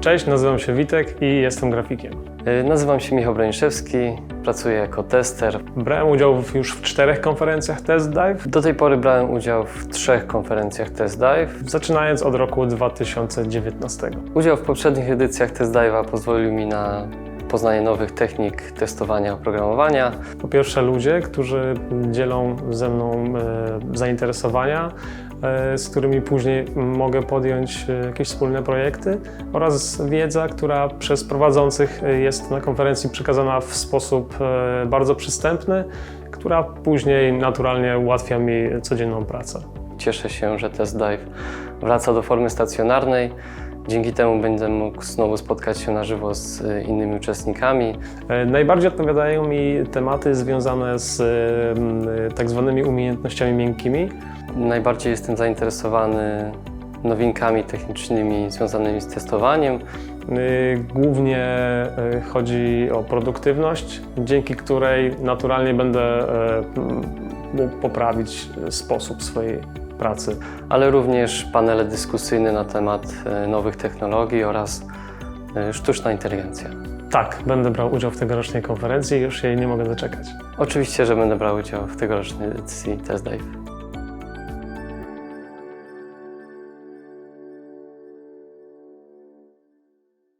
Cześć, nazywam się Witek i jestem grafikiem. Y, Nazywam się Michał Braniszewski, pracuję jako tester. Brałem udział w, już w czterech konferencjach Test Dive, Do tej pory brałem udział w trzech konferencjach Test Dive. zaczynając od roku 2019. Udział w poprzednich edycjach Test Dive'a pozwolił mi na poznanie nowych technik testowania oprogramowania. Po pierwsze ludzie, którzy dzielą ze mną e, zainteresowania, e, z którymi później mogę podjąć e, jakieś wspólne projekty oraz wiedza, która przez prowadzących jest na konferencji przekazana w sposób bardzo przystępny, która później naturalnie ułatwia mi codzienną pracę. Cieszę się, że Test Dive wraca do formy stacjonarnej. Dzięki temu będę mógł znowu spotkać się na żywo z y, innymi uczestnikami. E, Najbardziej odpowiadają mi tematy związane z em, tak zwanymi umiejętnościami miękkimi. Najbardziej jestem zainteresowany nowinkami technicznymi związanymi z testowaniem. Głównie chodzi o produktywność, dzięki której naturalnie będę e, mógł poprawić e, sposób swojej pracy. ale również panele dyskusyjne na temat e, nowych technologii oraz e, sztuczna inteligencja. Tak, będę brał udział w tegorocznej konferencji i już się nie mogę doczekać. Oczywiście, że będę brał udział w tegorocznej edycji Test Dive.